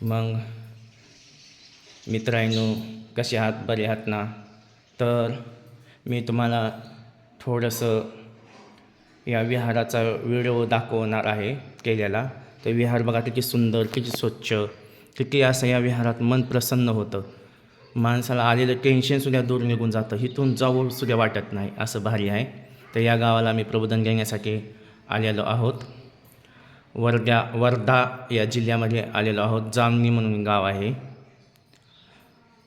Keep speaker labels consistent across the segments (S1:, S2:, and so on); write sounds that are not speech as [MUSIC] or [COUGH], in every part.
S1: मग मित्रांनो कसे आहात बरे आहात ना तर मी तुम्हाला थोडंसं या विहाराचा व्हिडिओ दाखवणार आहे केलेला तर विहार बघा किती सुंदर किती स्वच्छ किती असं या विहारात मन प्रसन्न होतं माणसाला आलेलं टेन्शनसुद्धा दूर निघून जातं इथून जाऊसुद्धा वाटत नाही असं भारी आहे तर या गावाला मी प्रबोधन घेण्यासाठी आलेलो आहोत वर्ध्या वर्धा या जिल्ह्यामध्ये आलेलो आहोत. जामणी म्हणून गाव आहे.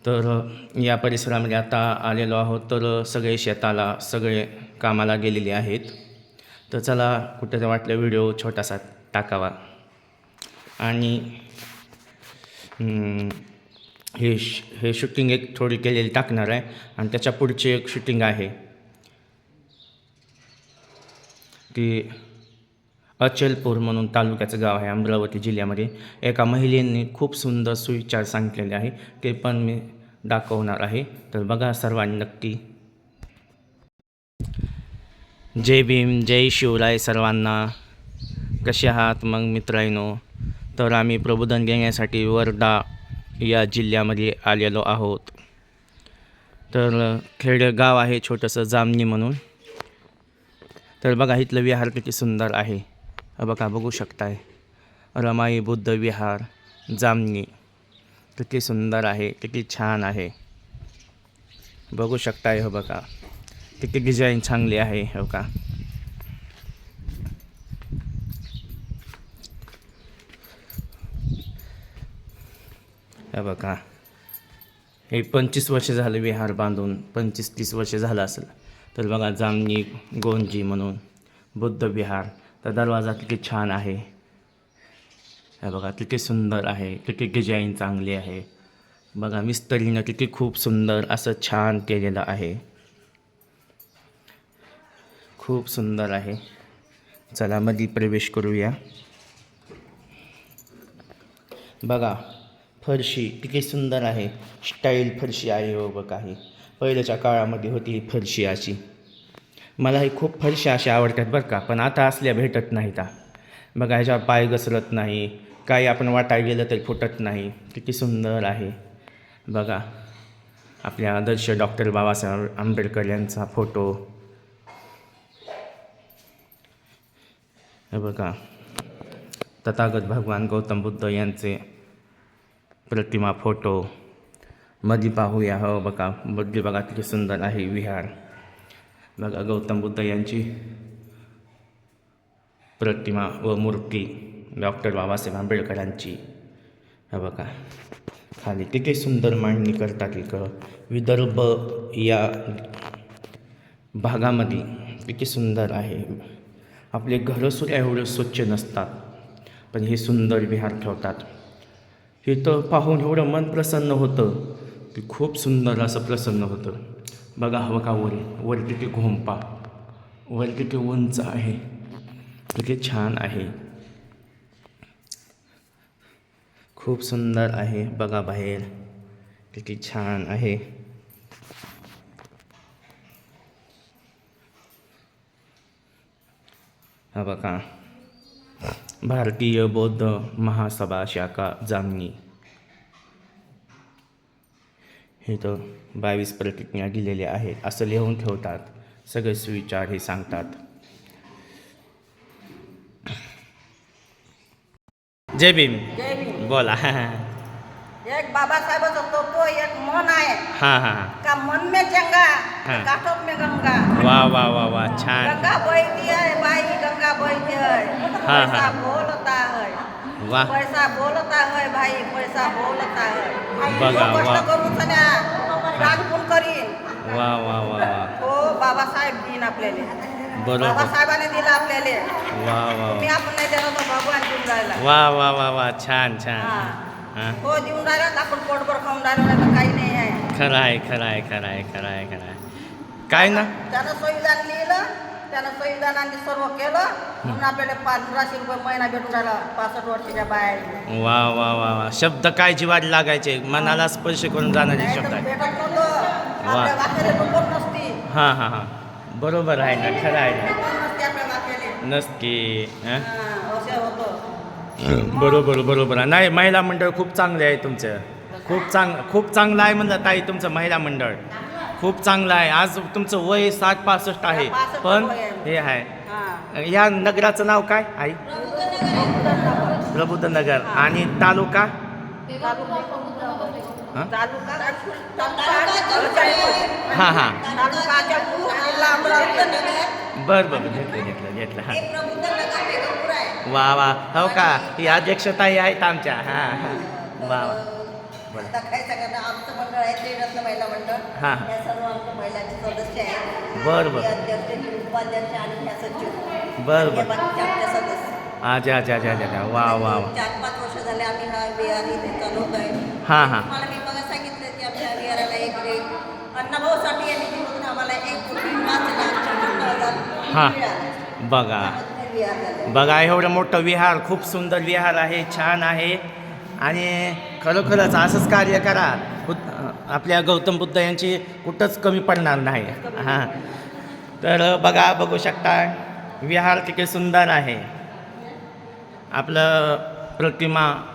S1: तर या परिसरामध्ये आता आलेलो आहोत. तर सगळे शेताला सगळे कामाला गेलेले आहेत. तर चला कुठं वाटलं व्हिडिओ छोटासा टाकावा. आणि हे श हे शूटिंग एक थोडी केलेली टाकणार आहे. आणि त्याच्या पुढची एक शूटिंग आहे. की अचलपूर म्हणून तालुक्याचं गाव आहे अमरावती जिल्ह्यामध्ये. एका महिलेने खूप सुंदर सुविचार सांगितलेले आहे ते पण मी दाखवणार आहे. तर बघा सर्वांनी नक्की. जय भीम जय शिवराय सर्वांना. कसे आहात मग मित्रांनो? तर आम्ही प्रबोधन घेण्यासाठी वर्धा या जिल्ह्यामध्ये आलेलो आहोत. तर खेडेगाव आहे छोटंसं जामणी म्हणून. तर बघा इथलं विहार किती सुंदर आहे. बघा बघू शकताय. रमाई बुद्ध विहार जामनी. किती सुंदर आहे किती छान आहे. बघू शकताय हो बघा. किती डिझाईन चांगली आहे हो का. हे बघा. हे पंचवीस वर्ष झालं विहार बांधून पंचवीस तीस वर्ष झालं असेल. तर बघा जामनी गोंजी म्हणून बुद्ध विहार. तर दरवाजा किती छान आहे. हे बघा किती सुंदर आहे. किती डिझाईन चांगली आहे. बघा मिस्त्रीनं किती खूप सुंदर असं छान केलेलं आहे. खूप सुंदर आहे. चला मध्ये प्रवेश करूया. बघा फरशी किती सुंदर आहे. स्टाईल फरशी आहे हो बघा ही. पहिल्याच्या काळामध्ये होती ही फरशी अशी. मला हे खूप फरशा अशा आवडतात बरं का पण आता असल्या भेटत नाहीत हा. बघा ह्याच्यावर पाय घसरत नाही काही आपण वाटाय गेलं तरी फुटत नाही. किती सुंदर आहे. बघा आपल्या आदर्श डॉक्टर बाबासाहेब आंबेडकर यांचा फोटो. हे बघा तथागत भगवान गौतम बुद्ध यांचे प्रतिमा फोटो. मध्ये पाहूया. हो बघा मध्ये बघा किती सुंदर आहे विहार. बघा गौतम बुद्ध यांची प्रतिमा व मूर्ती डॉक्टर बाबासाहेब आंबेडकरांची. हा बघा. खाली किती सुंदर मांडणी करतात इकडं विदर्भ या भागामध्ये किती सुंदर आहे. आपले घरंसुद्धा एवढं स्वच्छ नसतात. पण हे सुंदर विहार ठेवतात. हे तर पाहून एवढं मन प्रसन्न होतं. की खूप सुंदर असं प्रसन्न होतं. बघा हवं का वर वर किती घोंपा. वर किती उंच आहे. किती छान आहे. खूप सुंदर आहे. बघा बाहेर. किती छान आहे. हा बघा. भारतीय बौद्ध महासभा शाखा जामनी. हे तर बावीस प्रतिज्ञा दिलेल्या आहेत. असं लिहून ठेवतात. सगळे सुविचार हे सांगतात. जय भीम. बोला. [LAUGHS]
S2: एक बाबासाहेबाचा तत्व एक मन आहे.
S1: हां हां.
S2: का मन में चंगा
S1: हाँ.
S2: काठों में गंगा.
S1: वा वा वा वा. छान.
S2: गंगा बहती है बाई गंगा बहती है
S1: हाँ, है वाह
S2: पैसा बोलता है भाई पैसा बोलता है
S1: बघा.
S2: कष्ट करून सन्या रागपून करीन.
S1: वा वा वा वा.
S2: तो बाबासाहेब देईन आपल्याला.
S1: बरोबर.
S2: बाबासाहेबाने दिला आपल्याला.
S1: वा वा
S2: मी आपण नाही देणार तो भगवान देऊन राहिला.
S1: वा वा वा वा. छान छान.
S2: हा.
S1: हां.
S2: देऊन राहिला आपण पोटभर खाऊन राहिलो नाही तर काही नाही आहे.
S1: खरं आहे खरं आहे खरं आहे खरं आहे खरं आहे. काय ना?
S2: त्यानं संविधान लिहिलं. त्यानं संविधानाने सर्व केलं म्हणून आपल्याला पंधराशे रुपये महिना भेटून राहिला पासष्ट वर्षाच्या बाहेर
S1: वा वा वा वा. शब्द काय जीवात लागायचे? मनाला स्पर्श करून जाणारे शब्द आहे
S2: भेटत नव्हतं. आपल्या वाक्याला नोकर नसती.
S1: हां हां हां. बरोबर आहे ना खरं आहे ना.
S2: नोकर नसते आपल्या वाक्याला.
S1: नसकी हं?
S2: हा, असं होतं.
S1: बरोबर बरोबर आहे. नाही महिला मंडळ खूप चांगले आहे तुमचं. खूप चांग खूप चांगलं आहे म्हणलं ताई तुमचं महिला मंडळ. खूप चांगलं आहे. आज तुमचं वय साठ पासष्ट आहे. पण हे आहे.
S2: हा.
S1: या नगराचं नाव काय आई? प्रबुद्ध नगर आणि तालुका? हा? हां हां. बरं बरं. घेतलं घेतलं घेतलं. हां. वा वा. हो का? ही अध्यक्षताई आहेत आमच्या. हां हां. वा वा. बरं
S2: आमचं मंडळ आहे त्रिरत्न महिला मंडळ.
S1: हां.
S2: आहेत.
S1: बरं बरं.
S2: अध्यक्ष ही उपाध्यक्ष आणि ह्या सचिव.
S1: बरं बरं.
S2: सदस्य
S1: अच्छा अच्छा अच्छा अच्छा. वा वा वा.
S2: चार पाच वर्ष झाले आम्ही हा विहार इथे चालवत आहे
S1: हां हां.
S2: मी बघा सांगितलं की आमच्या विहाराला एक एक अण्णाभाऊ साठे या निधीमधून आम्हाला एक कोटी पाच लाख छप्पन्न हजार
S1: हां. बघा.
S2: त्यामध्ये विहार झाले.
S1: बघा एवढं मोठं विहार खूप सुंदर विहार आहे छान आहे. आणि खरोखरच असंच कार्य करा. आपल्या गौतम बुद्ध यांची कुठंच कमी पडणार नाही. हां. तर बघा बघू शकता विहार तिथे सुंदर आहे. आपलं प्रतिमा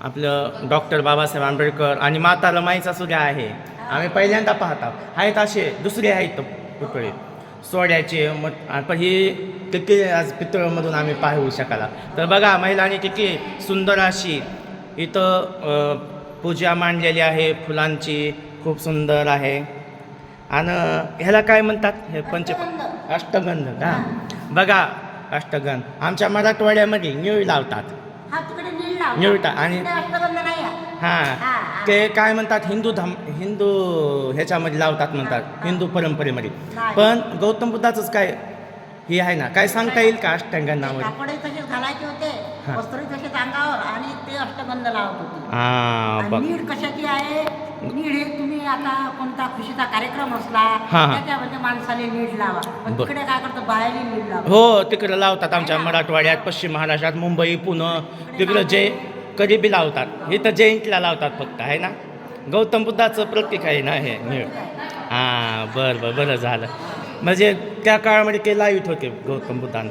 S1: आपलं डॉक्टर बाबासाहेब आंबेडकर आणि माता रमाईचा सुद्धा आहे. आम्ही पहिल्यांदा पाहतो आहेत. असे दुसरे आहेत पुतळे. सोड्याचे मग पण ही किती आज पितळमधून आम्ही पाहू शकाला. तर बघा महिलांनी किती सुंदर अशी इथं पूजा मांडलेली आहे फुलांची खूप सुंदर आहे. आणि ह्याला काय म्हणतात? हे पंच अष्टगंध. का? बघा अष्टगंध. आमच्या मराठवाड्यामध्ये निळ लावतात. निळटा आणि-. हां. ते काय म्हणतात? हिंदू धम हिंदू ह्याच्यामध्ये लावतात म्हणतात. हिंदू परंपरेमध्ये. पण गौतम बुद्धाचंच काय हे आहे ना. काय सांगता येईल का अष्टांगणामध्ये
S3: कापडही तसेच अंगावर आणि ते अष्टगंध लावत होते. आणि नीड कशाची आहे? नीड हे तुम्ही आता कोणता खुशीचा कार्यक्रम असला. त्याच्यामध्ये माणसाने नीड लावा. तिकडे काय करतो? बाहेरही नीड लावा.
S1: हो तिकडे लावतात आमच्या मराठवाड्यात पश्चिम महाराष्ट्रात मुंबई पुणे तिकडं जे कधी बी लावतात. इथं जयंतीला लावतात फक्त आहे ना? गौतम बुद्धाचं प्रतीक आहे ना हे निळ हां बरं बरं बरं झालं. म्हणजे त्या काळामध्ये ते लावित होते गौतम बुद्धांना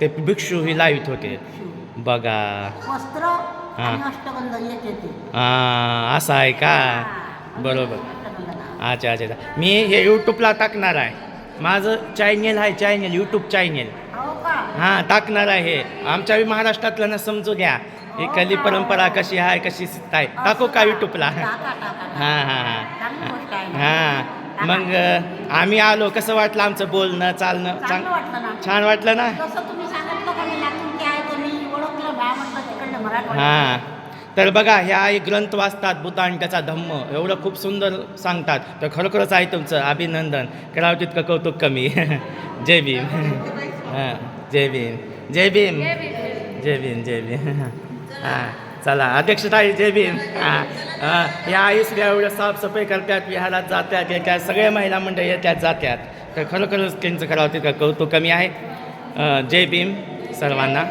S1: ते भिक्षू ही लावित होते. बघा.
S3: वस्त्र
S1: हा. हां असं आहे का?
S3: हा.
S1: बरोबर. अच्छा अच्छा अच्छा. मी हे यूट्यूबला टाकणार आहे. माझं चॅनेल आहे चॅनेल यूट्यूब चॅनेल
S3: हो का?
S1: हां टाकणार आहे आमच्या महाराष्ट्रातलं ना समजू घ्या. ही कली परंपरा कशी आहे कशी आहे. टाकू का यूट्यूबला. हां हां. हां. मग आम्ही आलो. कसं वाटलं आमचं बोलणं चालणं? छान वाटलं ना
S3: जसं तुम्ही सांगितलं का मी लातूर ते आहे तर मी ओळखलं बा म्हटलं तिकडलं मराठवाडा
S1: हां तर बघा ह्या एक ग्रंथ वाचतात बुद्ध आणि त्याचा धम्म. एवढं खूप सुंदर सांगतात. तर खरोखरच आहे तुमचं. अभिनंदन. करावं तितकं कौतुक कमी. [LAUGHS] जय भीम. हां जय भीम. जय भीम. जय भीम जय भीम. हां चला. अध्यक्षताई जय भीम. हां ह्या आईस आयुष्या एवढ्या साफसफाई करतात विहारात जात्यात येत्यात सगळ्या महिला मंडळ येत्यात जात्यात तर खरोखरच त्यांचं करावं तितकं कौतुक कमी आहे. जय भीम सर्वांना.